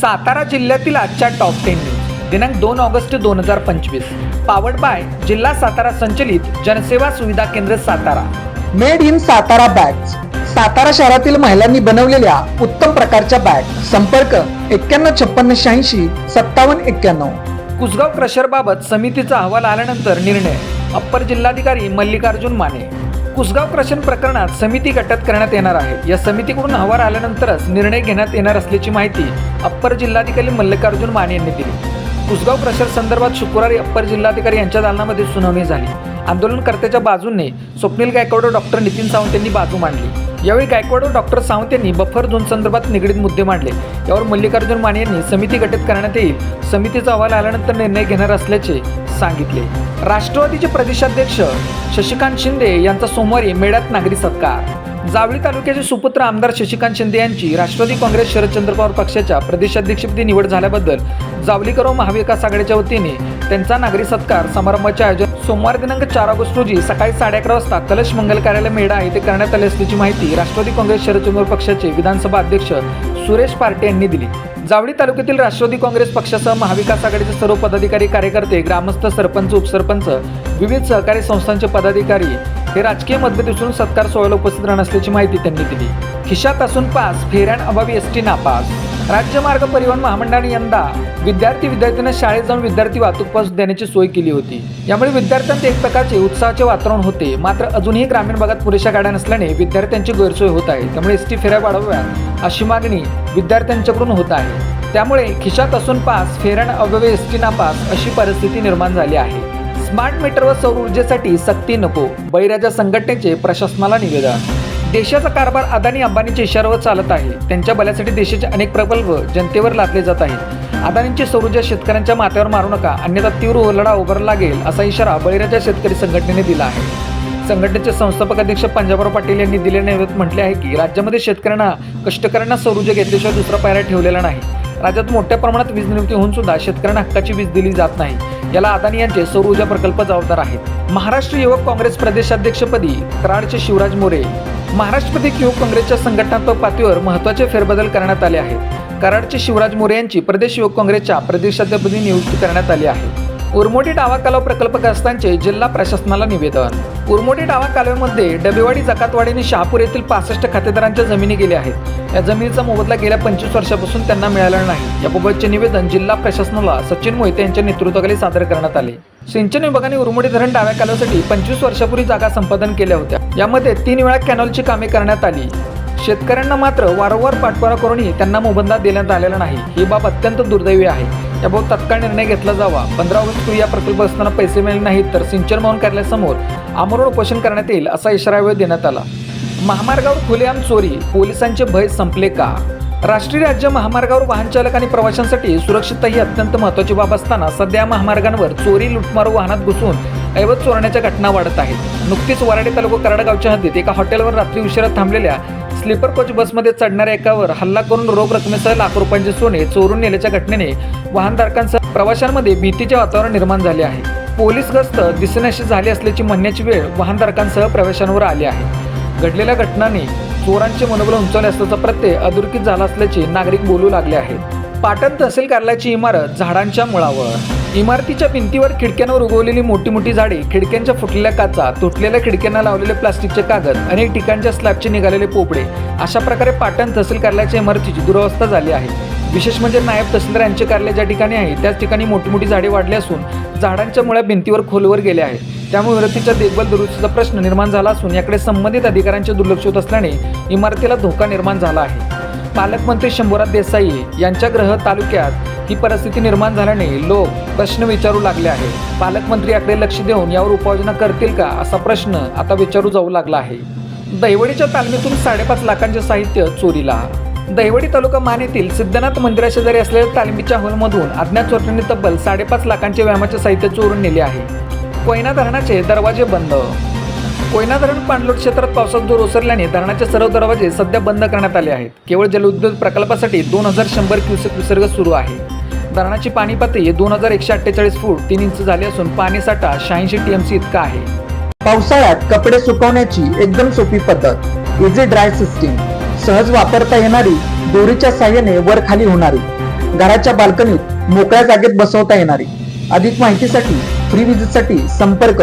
सातारा जिल्ह्यातील आजच्या top ten news दिनांक दोन ऑगस्ट दोन हजार पंचवीस. पावर्ड बाय जिल्हा सातारा संचलित जनसेवा सुविधा केंद्र Satara. Made in Satara bags Satara शहरातील महिलांनी बनवलेल्या उत्तम प्रकारच्या बॅग संपर्क एक्क्याण्णव छप्पन्न शहाऐंशी सत्तावन्न एक्क्याण्णव. कुसगाव क्रशरबाबत समितीचा अहवाल आल्यानंतर निर्णय. अप्पर जिल्हाधिकारी मल्लिकार्जुन माने. कुसगाव क्रशन प्रकरणात समिती गटत करण्यात येणार आहे. या समितीकडून अहवाल आल्यानंतरच निर्णय घेण्यात येणार असल्याची माहिती अप्पर जिल्हाधिकारी मल्लिकार्जुन माने यांनी दिली. कुसगाव क्रशर संदर्भात शुक्रवारी अप्पर जिल्हाधिकारी यांच्या दालनामध्ये सुनावणी झाली. आंदोलनकर्त्याच्या बाजूने स्वप्नील गायकवाड व डॉक्टर नितीन सावंत यांनी बाजू मांडली. यावेळी गायकवाड व डॉक्टर सावंत यांनी बफर झोन संदर्भात निगडीत मुद्दे मांडले. यावर मल्लिकार्जुन माने यांनी समिती गठीत करण्यात येईल. समितीचा अहवाल आल्यानंतर निर्णय घेणार असल्याचे सांगितले. राष्ट्रवादीचे प्रदेशाध्यक्ष शशिकांत शिंदे यांचा सोमवारी मेळ्यात नागरी सत्कार. जावळी तालुक्याचे सुपुत्र आमदार शशिकांत शिंदे यांची राष्ट्रवादी काँग्रेस शरदचंद्र पवार पक्षाच्या प्रदेशाध्यक्षपदी निवड झाल्याबद्दल जावलीकर महाविकास आघाडीच्या वतीने त्यांचा नागरी सत्कार समारंभाचे आयोजन सोमवार दिनांक चार ऑगस्ट रोजी सकाळी साडे अकरा वाजता कलश मंगल कार्यालय मेढा येथे करण्यात आले असल्याची माहिती राष्ट्रवादी काँग्रेस शरदचंद्र पक्षाचे विधानसभा अध्यक्ष सुरेश पार्टे यांनी दिली. जावळी तालुक्यातील राष्ट्रवादी काँग्रेस पक्षासह महाविकास आघाडीचे सर्व पदाधिकारी कार्यकर्ते ग्रामस्थ सरपंच उपसरपंच विविध सहकारी संस्थांचे पदाधिकारी हे राजकीय मतभेद विसरून सत्कार सोहळ्याला उपस्थित राहणार असल्याची माहिती त्यांनी दिली. खिशात असून पास फेऱ्यांअभावी एस टी नापास. राज्य मार्ग परिवहन महामंडळाने यंदा विद्यार्थी विद्यार्थ्यांना शाळेत जाऊन विद्यार्थी वाहतूक पास देण्याची सोय केली होती. यामुळे विद्यार्थ्यांचे एक प्रकारचे उत्साहाचे वातावरण होते. मात्र अजूनही ग्रामीण भागात पुरेशा गाड्या नसल्याने विद्यार्थ्यांची गैरसोय होत आहे. त्यामुळे एस टी फेऱ्या वाढवाव्यात अशी मागणी विद्यार्थ्यांच्याकडून होत आहे. त्यामुळे खिशात असून पास फेऱ्यान अव्यय एस टी नापास अशी परिस्थिती निर्माण झाली आहे. स्मार्ट मीटर व सौर ऊर्जेसाठी सक्ती नको बळीराजा संघटनेचे प्रशासनाला निवेदन देशाचा कारभार अदानी अंबानीच्या इशाऱ्यावर चालत आहे. त्यांच्या बल्यासाठी देशाचे अनेक प्रकल्प जनतेवर लादले जात आहेत. अदानींची सौर शेतकऱ्यांच्या माथ्यावर मारू नका अन्यथा तीव्र लढा उभारला लागेल असा इशारा बळीराजा शेतकरी संघटनेने दिला आहे. संघटनेचे संस्थापक अध्यक्ष पंजाबराव पाटील यांनी दिलेल्या निवेदनात म्हटले आहे की राज्यामध्ये शेतकऱ्यांना कष्टकऱ्यांना सौर घेतल्याशिवाय दुसरा पायऱ्या ठेवलेला नाही. राज्यात मोठ्या प्रमाणात वीज निर्मिती होऊन सुद्धा शेतकऱ्यांना हक्काची वीज दिली जात नाही. याला अदानी यांचे सौर ऊर्जा प्रकल्प जबाबदार आहेत. महाराष्ट्र युवक काँग्रेस प्रदेशाध्यक्षपदी कराडचे शिवराज मोरे. महाराष्ट्रपदी युवक काँग्रेसच्या संघटनात्मक पातळीवर महत्त्वाचे फेरबदल करण्यात आले आहेत. कराडचे शिवराज मोरे यांची प्रदेश युवक काँग्रेसच्या प्रदेशाध्यक्षपदी नियुक्ती करण्यात आली आहे. उरमोडी डावा कालव प्रकल्पग्रस्तांचे जिल्हा प्रशासनाला निवेदन. उरमोडी डावा कालव्यामध्ये डबेवाडी जकातवाडी आणि शहापूर येथील पासष्ट खातेदारांच्या जमिनी गेल्या आहेत. या जमिनीचा मोबदला गेल्या पंचवीस वर्षापासून त्यांना मिळाला नाही. याबाबतचे निवेदन जिल्हा प्रशासनाला सचिन मोहिते यांच्या नेतृत्वाखाली सादर करण्यात आले. सिंचन विभागाने उरमोडी धरण डाव्या कालव्यासाठी पंचवीस वर्षापूर्वी जागा संपादन केल्या होत्या. यामध्ये तीन वेळा कॅनॉलची कामे करण्यात आली. शेतकऱ्यांना मात्र वारंवार पाठपुरा करूनही त्यांना मोबदला देण्यात आलेला नाही. ही बाब अत्यंत दुर्दैवी आहे. याबाबत तत्काळ निर्णय घेतला जावा. पंधरा ऑगस्ट या प्रकल्प असताना पैसे मिळाले नाहीत तर सिंचन भवन कार्यालयासमोर आमरण उपोषण करण्यात येईल असा इशारा यावेळी देण्यात आला. महामार्गावर खुलेआम चोरी पोलिसांचे भय संपले का? राष्ट्रीय राज्य महामार्गावर वाहन चालक आणि प्रवाशांसाठी सुरक्षितता ही अत्यंत महत्त्वाची बाब असताना सध्या महामार्गांवर चोरी लुटमार वाहनात घुसून ऐवत चोरण्याच्या घटना वाढत आहेत. नुकतीच वराडे तालुका कराडगावच्या हद्दीत एका हॉटेलवर रात्री उशिरा थांबलेल्या स्लीपर कोच बसमध्ये चढणाऱ्या एकावर हल्ला करून रोख रकमेसह लाख रुपयांचे सोने चोरून नेल्याच्या घटनेने वाहनधारकांसह प्रवाशांमध्ये भीतीचे वातावरण निर्माण झाले आहे. पोलीस गस्त दिसण्याशी झाली असल्याची म्हणण्याची वेळ वाहनधारकांसह प्रवाशांवर आली आहे. घडलेल्या घटनांनी चोरांचे मनोबल उंचावले असल्याचा प्रत्यय अधोरेखित झाला असल्याचे नागरिक बोलू लागले आहेत. पाटण तहसील कार्यालयाची इमारत झाडांच्या मुळावर. इमारतीच्या भिंतीवर खिडक्यांवर उगवलेली मोठी मोठी झाडे खिडक्यांच्या फुटलेल्या काचा तुटलेल्या खिडक्यांना लावलेले प्लास्टिकचे कागद अनेक ठिकाणच्या स्लॅबचे निघालेले पोपडे अशा प्रकारे पाटण तहसील कार्यालयाच्या इमारतीची दुरावस्था झाली आहे. विशेष म्हणजे नायब तहसीलदार यांचे कार्यालय ज्या ठिकाणी आहे त्याच ठिकाणी मोठी मोठी झाडे वाढली असून झाडांच्या मुळ्या भिंतीवर खोलवर गेल्या आहेत. त्यामुळे इमारतीच्या देखभाल दुरुस्तीचा प्रश्न निर्माण झाला असून याकडे संबंधित अधिकाऱ्यांचे दुर्लक्ष होत असल्याने इमारतीला धोका निर्माण झाला आहे. पालकमंत्री शंभूराज देसाई यांच्या ग्रह तालुक्यात ही परिस्थिती निर्माण झाल्याने लोक प्रश्न विचारू लागले आहेत. पालकमंत्री याकडे लक्ष देऊन यावर उपाययोजना करतील का असा प्रश्न आता विचारू जाऊ लागला आहे. दैवडीच्या तालमीतून साडेपाच लाखांचे साहित्य चोरीला. दैवडी तालुका मान येथील सिद्धनाथ मंदिराशेजारी असलेल्या तालमीच्या हॉलमधून अज्ञात चोरट्यांनी तब्बल साडेपाच लाखांचे व्यायामाचे साहित्य चोरून नेले आहे. कोयना धरणाचे दरवाजे बंद. कोयना धरण पाणलोट क्षेत्रात पावसात जोर ओसरल्याने धरणाचे सर्व दरवाजे सध्या बंद करण्यात आले आहेत. केवळ जलविद्युत प्रकल्पासाठी दोन हजार शंभर क्युसेक विसर्ग सुरू आहे. धरणाची पाणी पातळी दोन हजार एकशे अठ्ठेचाळीस फूट तीन इंच झाली असून पाणी साठा शहाऐंशी टीएमसी इतका आहे. पावसाळ्यात कपडे सुकवण्याची एकदम सोपी पद्धत. इझी ड्राय सिस्टीम सहज वापरता येणारी दोरीच्या साह्याने वर खाली होणारी. घराच्या बाल्कनीत मोकळ्या जागेत बसवता येणारी. अधिक माहितीसाठी फ्री विजिटसाठी संपर्क